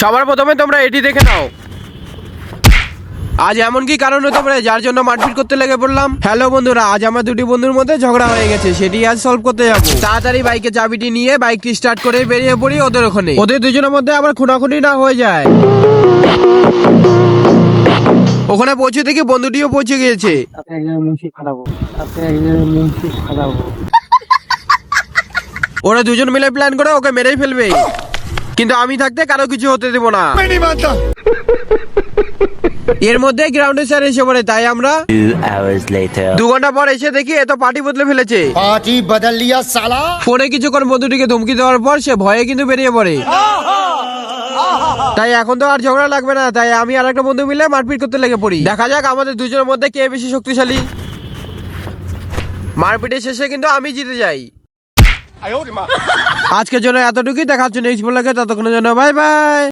সবার প্রথমে তোমরা এটি দেখে নাও। আজ এমন কি কারণ হতে পারে যার জন্য মারপিট করতে লেগে পড়লাম? হ্যালো বন্ধুরা আজ আমার দুটি বন্ধুর মধ্যে ঝগড়া হয়ে গেছে সেটি আজ সলভ করতে যাব। তাড়াতাড়ি বাইকে চাবিটি নিয়ে বাইকটি স্টার্ট করে বেরিয়ে পড়ি ওদের ওখানে। ওদের দুজনের মধ্যে আবার খুনাখুনি না হয়ে যায়। ওখানে পৌঁছে দেখি বন্ধুটিও পৌঁছে গিয়েছে। ওরা দুজন মিলে প্ল্যান করে ওকে মেরেই ফেলবে। কিন্তু আমি থাকতে কারও কিছু হতে দেব না। এর মধ্যে গ্রাউন্ডে স্যার এসে পড়ে তাই আমরা দু ঘণ্টা পর এসে দেখি এত পার্টি বদলে ফেলেছে। পার্টি বদলিয়া সালা। ফোনে কিছুক্ষণ বন্ধুটিকে ধমকি দেওয়ার পর সে ভয়ে কিন্তু বেরিয়ে পড়ে। তাই এখন তো আর ঝগড়া লাগবে না তাই আমি আর একটা বন্ধু মিলে মারপিট করতে লেগে পড়ি। দেখা যাক আমাদের দুজনের মধ্যে কে বেশি শক্তিশালী। মারপিটের শেষে কিন্তু আমি জিতে যাই। আজকের জন্য এতটুকুই দেখা জন্য নেক্সট ব্লগে ততক্ষণের জন্য বাই বাই।